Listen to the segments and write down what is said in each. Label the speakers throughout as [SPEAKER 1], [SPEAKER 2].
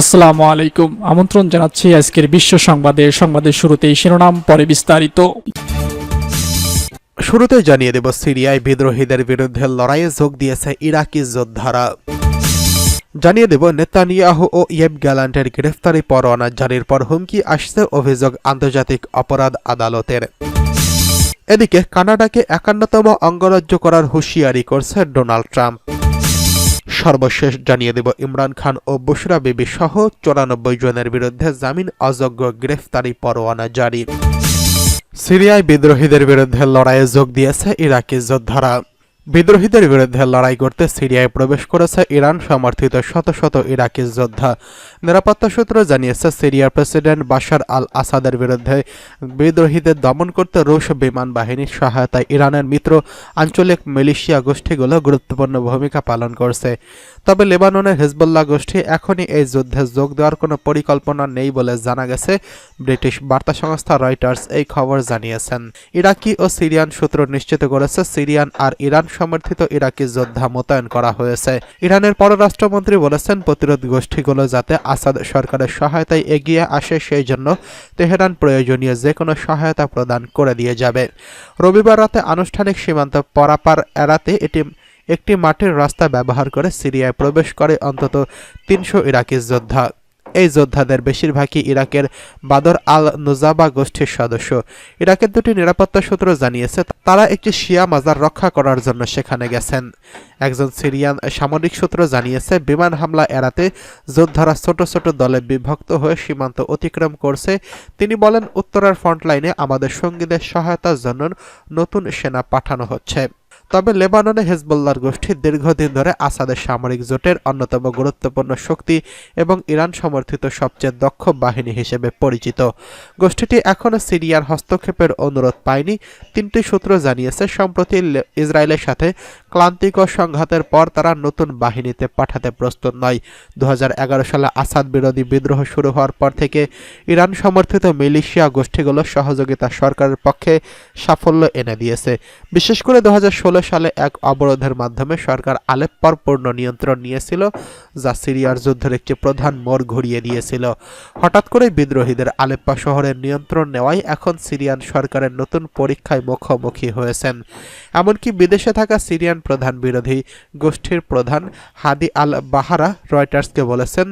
[SPEAKER 1] আসসালামু আলাইকুম। আমন্ত্রণ জানাচ্ছি আজকের বিশ্ব সংবাদে। সংবাদের শুরুতেই শিরোনাম, পরে বিস্তারিত।
[SPEAKER 2] শুরুতে জানিয়ে দেব, সিরিয়ায় বিদ্রোহীদের বিরুদ্ধে লড়াইয়ে যোগ দিয়েছে ইরাকি যোদ্ধারা। জানিয়ে দেব, নেতানিয়াহু ও ইয়েব গ্যালান্টের গ্রেফতারি পরোয়ানা জারির পর হুমকি আসছে অভিযোগ আন্তর্জাতিক অপরাধ আদালতের। এদিকে কানাডাকে একান্নতম অঙ্গরাজ্য করার হুঁশিয়ারি করছে ডোনাল্ড ট্রাম্প। সর্বশেষ জানিয়ে দেব, ইমরান খান ও বসুরা বিবি সহ চৌরানব্বই জনের বিরুদ্ধে জামিন অযোগ্য গ্রেফতারি পরোয়ানা জারি। সিরিয়ায় বিদ্রোহীদের বিরুদ্ধে লড়াইয়ে যোগ দিয়েছে ইরাকি যোদ্ধারা। বিদ্রোহীদের বিরুদ্ধে লড়াই করতে সিরিয়ায় প্রবেশ করেছে ইরান, সমর্থিত শত শত ইরাকি যোদ্ধা। নিরাপত্তা সূত্র জানিয়েছে, সিরিয়ার প্রেসিডেন্ট বাশার আল আসাদের বিরুদ্ধে বিদ্রোহীদের দমন করতে রুশ বিমান বাহিনীর সহায়তায় ইরানের মিত্র আঞ্চলিক মিলিশিয়া গোষ্ঠীগুলো গুরুত্বপূর্ণ ভূমিকা পালন করছে। তবে লেবাননের হিজবুল্লাহ গোষ্ঠী এখনই এই যুদ্ধে যোগ দেওয়ার কোনো পরিকল্পনা নেই বলে জানা গেছে, ব্রিটিশ বার্তা সংস্থা রয়টার্স এই খবর জানিয়েছেন। ইরাকি ও সিরিয়ান সূত্র নিশ্চিত করেছে, সিরিয়ান আর ইরান সমর্থিত ইরাকি যোদ্ধা মোতায়েন করা হয়েছে। ইরানের পররাষ্ট্রমন্ত্রী বলেছেন, প্রতিরোধ গোষ্ঠীগুলো যাতে আসাদ সরকারের সহায়তায় এগিয়ে আসে সেই জন্য তেহরান প্রয়োজনীয় যে কোনো সহায়তা প্রদান করে দিয়ে যাবে। রবিবার রাতে আনুষ্ঠানিক সীমান্ত পরাপার এড়াতে এটি একটি মাটির রাস্তা ব্যবহার করে সিরিয়ায় প্রবেশ করে অন্তত তিনশো ইরাকি যোদ্ধা। এই যোদ্ধাদের বেশিরভাগই ইরাকের বাদর আল নুজাবা গোষ্ঠীর সদস্য। ইরাকের দুটি নিরাপত্তা সূত্র জানিয়েছে, তারা একটি শিয়া মাজার রক্ষা করার জন্য সেখানে গেছেন। একজন সিরিয়ান সামরিক সূত্র জানিয়েছে, বিমান হামলা এড়াতে যোদ্ধারা ছোট ছোট দলে বিভক্ত হয়ে সীমান্ত অতিক্রম করছে। তিনি বলেন, উত্তরার ফ্রন্টলাইনে আমাদের সঙ্গীদের সহায়তার জন্য নতুন সেনা পাঠানো হচ্ছে। তবে লেবাননে হেজবুল্লাহর গোষ্ঠী দীর্ঘদিন ধরে আসাদের সামরিক জোটের অন্যতম গুরুত্বপূর্ণ শক্তি এবং ইরান সমর্থিত সবচেয়ে দক্ষ বাহিনী হিসেবে পরিচিত। গোষ্ঠীটি এখনও সিরিয়ার হস্তক্ষেপের অনুরোধ পায়নি। তিনটি সূত্র জানিয়েছে, সম্প্রতি ইসরায়েলের সাথে ক্লান্তিকর সংঘাতের পর তারা নতুন বাহিনীতে পাঠাতে প্রস্তুত নয়। দু সালে আসাদ বিরোধী বিদ্রোহ শুরু হওয়ার পর থেকে ইরান সমর্থিত মিলিশিয়া গোষ্ঠীগুলো সহযোগিতা সরকারের পক্ষে সাফল্য এনে দিয়েছে। বিশেষ করে দু সালে এক অবরোধের মাধ্যমে সরকার আলেপ্পর পূর্ণ নিয়ন্ত্রণ নিয়েছিল, যা সিরিয়ার যুদ্ধের একটি প্রধান মোড় ঘুরিয়ে দিয়েছিল। হঠাৎ করে বিদ্রোহীদের আলেপ্পা শহরের নিয়ন্ত্রণ নেওয়ায় এখন সিরিয়ান সরকারের নতুন পরীক্ষায় মুখোমুখি হয়েছেন। এমনকি বিদেশে থাকা সিরিয়ান প্রধান বিরোধী গোষ্ঠীর প্রধান হাদি আল বাহারা রয়টার্সকে বলেছেন,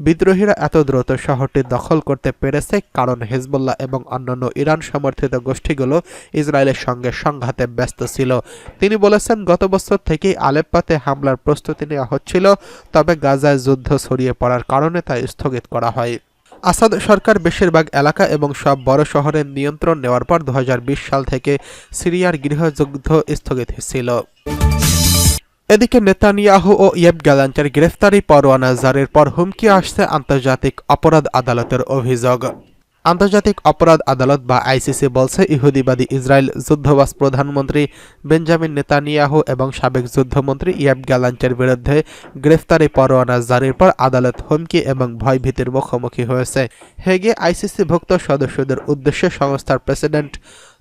[SPEAKER 2] বিদ্রোহীরা এত দ্রুত শহরটি দখল করতে পেরেছে কারণ হেজবুল্লাহ এবং অন্যান্য ইরান সমর্থিত গোষ্ঠীগুলো ইসরায়েলের সঙ্গে সংঘাতে ব্যস্ত ছিল। তিনি বলেছেন, গত বছর থেকেই আলেপ্পাতে হামলার প্রস্তুতি নেওয়া হচ্ছিল, তবে গাজায় যুদ্ধ ছড়িয়ে পড়ার কারণে তা স্থগিত করা হয়। আসাদ সরকার বেশিরভাগ এলাকা এবং সব বড় শহরের নিয়ন্ত্রণ নেওয়ার পর দু হাজার বিশ সাল থেকে সিরিয়ার গৃহযুদ্ধ স্থগিত ছিল। এদিকে নেতানিয়াহু ও ইয়েব গ্যালান্টের গ্রেফতারি পরোয়ানা জারির পর হুমকি আসছে আন্তর্জাতিক অপরাধ আদালতের অভিযোগ। আন্তর্জাতিক অপরাধ আদালত বা আইসিসি বলছে, ইহুদিবাদী ইসরায়েল যুদ্ধবাস প্রধানমন্ত্রী বেঞ্জামিন নেতানিয়াহু এবং সাবেক যুদ্ধমন্ত্রী ইয়াব গ্যালান্টের বিরুদ্ধে গ্রেফতারি পরোয়ানা জারির পর আদালত হুমকি এবং ভয়ভীতির মুখোমুখি হয়েছে। হেগে আইসিসি ভুক্ত সদস্যদের উদ্দেশ্যে সংস্থার প্রেসিডেন্ট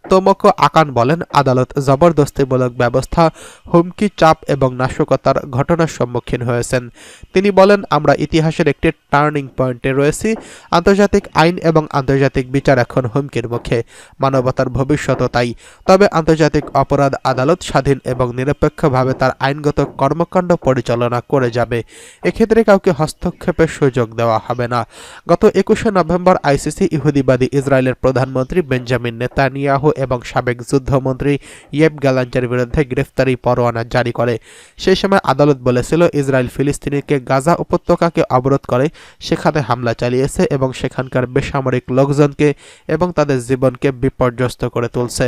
[SPEAKER 2] তোমকো আকান বলেন, আদালত জবরদস্তিমূলক ব্যবস্থা, হুমকি, চাপ এবং নাশকতার ঘটনার সম্মুখীন হয়েছেন। তিনি বলেন, আমরা ইতিহাসের একটি টার্নিং পয়েন্টে রয়েছি। আন্তর্জাতিক আইন এবং আন্তর্জাতিক বিচার এখন হুমকির মুখে। মানবতার ভবিষ্যৎও তাই। তবে আন্তর্জাতিক অপরাধ আদালত স্বাধীন এবং নিরপেক্ষভাবে তার আইনগত কর্মকাণ্ড পরিচালনা করে যাবে। এক্ষেত্রে কাউকে হস্তক্ষেপের সুযোগ দেওয়া হবে না। গত একুশে নভেম্বর আইসিসি ইহুদিবাদী ইসরায়েলের প্রধানমন্ত্রী বেঞ্জামিন নেতানিয়াহু এবং সাবেক যুদ্ধমন্ত্রী ইয়েব গ্যালান্টের বিরুদ্ধে গ্রেফতারি পরোয়ানা জারি করে। সেই সময় আদালত বলেছিল, ইসরায়েল ফিলিস্তিনিকে গাজা উপত্যকাকে অবরোধ করে সেখানে হামলা চালিয়েছে এবং সেখানকার বেসামরিক লোকজনকে এবং তাদের জীবনকে বিপর্যস্ত করে তুলছে।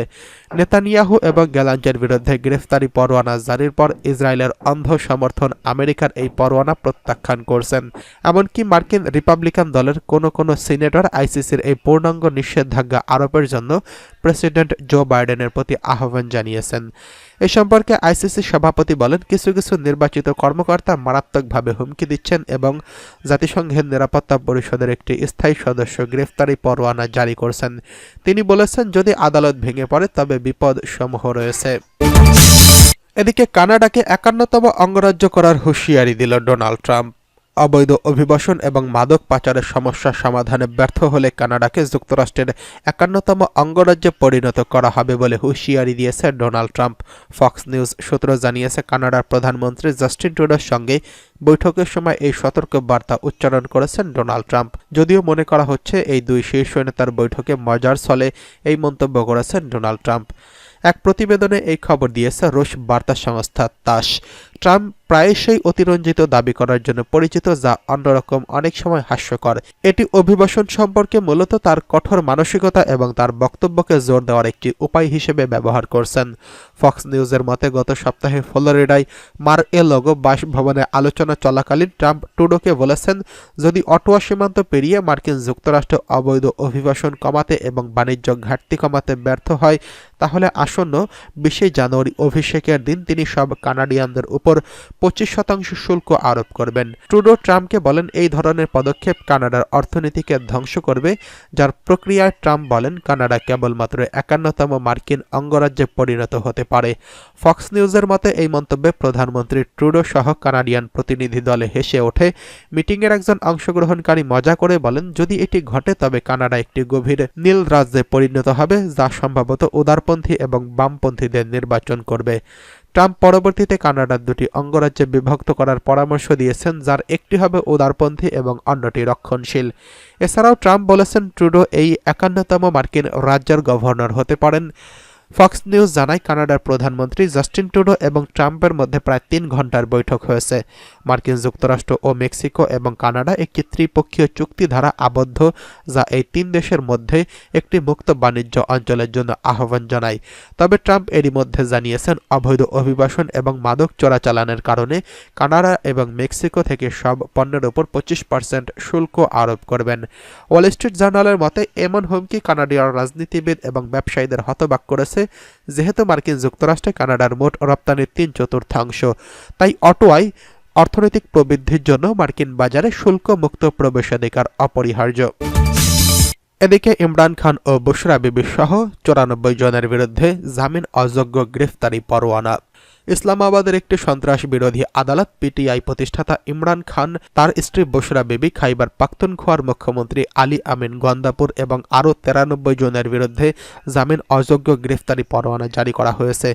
[SPEAKER 2] নেতানিয়াহু এবং গ্যালান্টের বিরুদ্ধে গ্রেফতারি পরোয়ানা জারির পর ইসরায়েলের অন্ধ সমর্থন আমেরিকার এই পরোয়ানা প্রত্যাখ্যান করছেন। এমনকি মার্কিন রিপাবলিকান দলের কোনো কোনো সিনেটর আইসিসির এই পূর্ণাঙ্গ নিষেধাজ্ঞা আরোপের জন্য প্রেসিডেন্ট জো বাইডেনের প্রতি আহ্বান জানিয়েছেন। এ সম্পর্কে আইসিসি সভাপতি বলেন, কিছু কিছু নির্বাচিত কর্মকর্তা মারাত্মকভাবে হুমকি দিচ্ছেন এবং জাতিসংঘের নিরাপত্তা পরিষদের একটি স্থায়ী সদস্য গ্রেফতারি পরোয়ানা জারি করছেন। তিনি বলেছেন, যদি আদালত ভেঙে পড়ে, তবে বিপদ সমূহ রয়েছে। এদিকে কানাডাকে একান্নতম অঙ্গরাজ্য করার হুঁশিয়ারি দিল ডোনাল্ড ট্রাম্প। অবৈধ অভিবাসন এবং মাদক পাচারের সমস্যা সমাধানে ব্যর্থ হলে কানাডাকে যুক্তরাষ্ট্রের একান্নতম অঙ্গরাজ্যে পরিণত করা হবে বলে হুঁশিয়ারি দিয়েছে ডোনাল্ড ট্রাম্প। ফক্স নিউজ সূত্র জানিয়েছে, কানাডার প্রধানমন্ত্রী জাস্টিন ট্রুডোর সঙ্গে বৈঠকের সময় এই সতর্ক বার্তা উচ্চারণ করেছেন ডোনাল্ড ট্রাম্প। যদিও মনে করা হচ্ছে, এই দুই শীর্ষ নেতার বৈঠকে মজার ছলে এই মন্তব্য করেছেন ডোনাল্ড ট্রাম্প। এক প্রতিবেদনে এই খবর দিয়েছে, রুশ বার্তা সংস্থা তাস। ট্রাম্প প্রায়শই অতিরঞ্জিত দাবি করার জন্য পরিচিত, যা অন্যরকম অনেক সময় হাস্যকর। এটি অভিবাসন সম্পর্কে মূলত তার কঠোর মানসিকতা এবং তার বক্তব্যকে জোর দেওয়ার একটি উপায় হিসেবে ব্যবহার করছেন। ফক্স নিউজের মতে, গত সপ্তাহে ফ্লোরিডায় মার এ লগো বাসভবনে আলোচনা চলাকালীন ট্রাম্প টুডোকে বলেছেন, যদি অটোয়া সীমান্ত পেরিয়ে মার্কিন যুক্তরাষ্ট্র অবৈধ অভিবাসন কমাতে এবং বাণিজ্য ঘাটতি কমাতে ব্যর্থ হয়, তাহলে আসন্ন বিশে জানুয়ারি অভিষেকের দিন তিনি সব কানাডিয়ানদের উপর পঁচিশ শতাংশ শুল্ক আরোপ করবেন। ট্রুডো ট্রাম্পকে বলেন, এই ধরনের পদক্ষেপ কানাডার অর্থনীতিকে ধ্বংস করবে। যার প্রক্রিয়ায় ট্রাম্প বলেন, কানাডা কেবলমাত্র একান্নতম মার্কিন অঙ্গরাজ্যে পরিণত হতে পারে। ফক্স নিউজের মতে, এই মন্তব্যে প্রধানমন্ত্রী ট্রুডো সহ কানাডিয়ান প্রতিনিধি দলে হেসে ওঠে। মিটিংয়ের একজন অংশগ্রহণকারী মজা করে বলেন, যদি এটি ঘটে, তবে কানাডা একটি গভীর নীল রাজ্যে পরিণত হবে, যা সম্ভবত উদারপন্থী এবং বামপন্থীদের নির্বাচন করবে। ট্রাম্প পরবর্তীতে কানাডার দুটি অঙ্গরাজ্যে বিভক্ত করার পরামর্শ দিয়েছেন, যার একটি হবে উদারপন্থী এবং অন্যটি রক্ষণশীল। এছাড়াও ট্রাম্প বলেছেন, ট্রুডো এই একান্নতম মার্কিন রাজ্যের গভর্নর হতে পারেন। ফক্স নিউজ জানায়, কানাডার প্রধানমন্ত্রী জাস্টিন ট্রুডো এবং ট্রাম্পের মধ্যে প্রায় তিন ঘণ্টার বৈঠক হয়েছে। মার্কিন যুক্তরাষ্ট্র ও মেক্সিকো এবং কানাডা একটি ত্রিপক্ষীয় চুক্তি দ্বারা আবদ্ধ, যা এই তিন দেশের মধ্যে একটি মুক্ত বাণিজ্য অঞ্চলের জন্য আহ্বান জানায়। তবে ট্রাম্প এরই মধ্যে জানিয়েছেন, অবৈধ অভিবাসন এবং মাদক চোরাচালানের কারণে কানাডা এবং মেক্সিকো থেকে সব পণ্যের উপর পঁচিশ পার্সেন্ট শুল্ক আরোপ করবেন। ওয়াল স্ট্রিট জার্নালের মতে, এমন হুমকি কানাডিয়ার রাজনীতিবিদ এবং ব্যবসায়ীদের হতবাক করেছে যেহেতু মার্কিন যুক্তরাষ্ট্রে কানাডার মোট রপ্তানির তিন চতুর্থাংশ। তাই অটোয়ায় অর্থনৈতিক প্রবৃদ্ধির জন্য মার্কিন বাজারে শুল্ক মুক্ত প্রবেশাধিকার অপরিহার্য। এদিকে ইমরান খান ও বুশরা বিবি সহ চৌরানব্বই জনের বিরুদ্ধে জামিন অযোগ্য গ্রেফতারি পরোয়ানা। ইসলামাবাদের একটি সন্ত্রাস বিরোধী আদালত পিটিআই প্রতিষ্ঠাতা ইমরান খান, তার স্ত্রী বসরা বেবি, খাইবার পাখতুনখোয়ার মুখ্যমন্ত্রী আলী আমিন গন্দাপুর এবং আরও তেরানব্বই জনের বিরুদ্ধে জামিন অযোগ্য গ্রেফতারি পরোয়ানা জারি করা হয়েছে।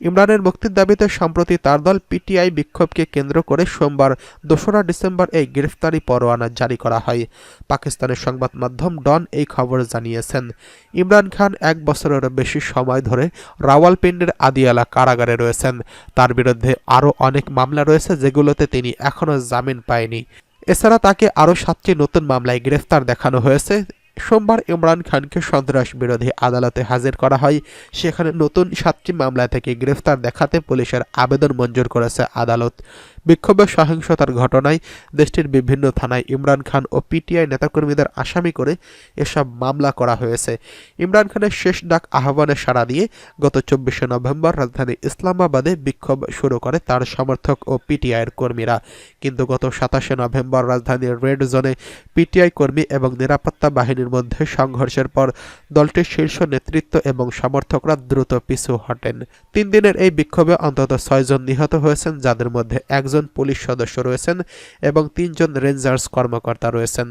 [SPEAKER 2] ইমরানের মুক্তির দাবিতে সম্প্রতি তার দল পিটিআই বিক্ষোভকে কেন্দ্র করে সোমবার, দোসরা ডিসেম্বর এই গ্রেফতারি পরোয়ানা জারি করা হয়। পাকিস্তানের সংবাদ মাধ্যম ডন এই খবর জানিয়েছেন। ইমরান খান এক বছরেরও বেশি সময় ধরে রাওয়ালপিন্ডির আদিয়ালা কারাগারে রয়েছেন। তার বিরুদ্ধে আরও অনেক মামলা রয়েছে যেগুলোতে তিনি এখনও জামিন পায়নি। এছাড়া তাকে আরও সাতটি নতুন মামলায় গ্রেফতার দেখানো হয়েছে। সোমবার ইমরান খানকে সন্ত্রাস বিরোধী আদালতে হাজির করা হয়। সেখানে নতুন সাতটি মামলা থেকে গ্রেফতার দেখাতে পুলিশের আবেদন মঞ্জুর করেছে আদালত। বিক্ষোভের সহিংসতার ঘটনায় দেশটির বিভিন্ন থানায় ইমরান খান ও পিটিআই নেতাকর্মীদের আসামি করে এসব মামলা করা হয়েছে। ইমরান খানের শেষ ডাক আহ্বানে সাড়া দিয়ে গত চব্বিশে নভেম্বর রাজধানী ইসলামাবাদে বিক্ষোভ শুরু করে তার সমর্থক ও পিটিআইয়ের কর্মীরা। কিন্তু গত সাতাশে নভেম্বর রাজধানীর রেড জোনে পিটিআই কর্মী এবং নিরাপত্তা বাহিনীর মধ্যে সংঘর্ষের পর দলটির শীর্ষ নেতৃত্ব এবং সমর্থকরা দ্রুত পিছু হটেন। তিন দিনের এই বিক্ষোভে অন্তত ছয়জন নিহত হয়েছেন, যাদের মধ্যে একজন পুলিশ সদস্য রয়েছেন এবং তিনজন রেঞ্জার্স কর্মকর্তা রয়েছেন।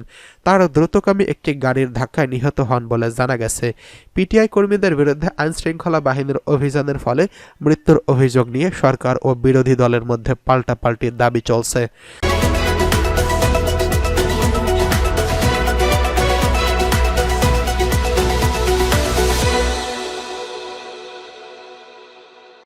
[SPEAKER 2] তার দ্রুতগামী একটি গাড়ির ধাক্কায় নিহত হন বলে জানা গেছে। পিটিআই কর্মীদের বিরুদ্ধে আইনশৃঙ্খলা বাহিনীর অভিযানের ফলে মৃত্যুর অভিযোগ নিয়ে সরকার ও বিরোধী দলের মধ্যে পাল্টাপাল্টি দাবি চলছে।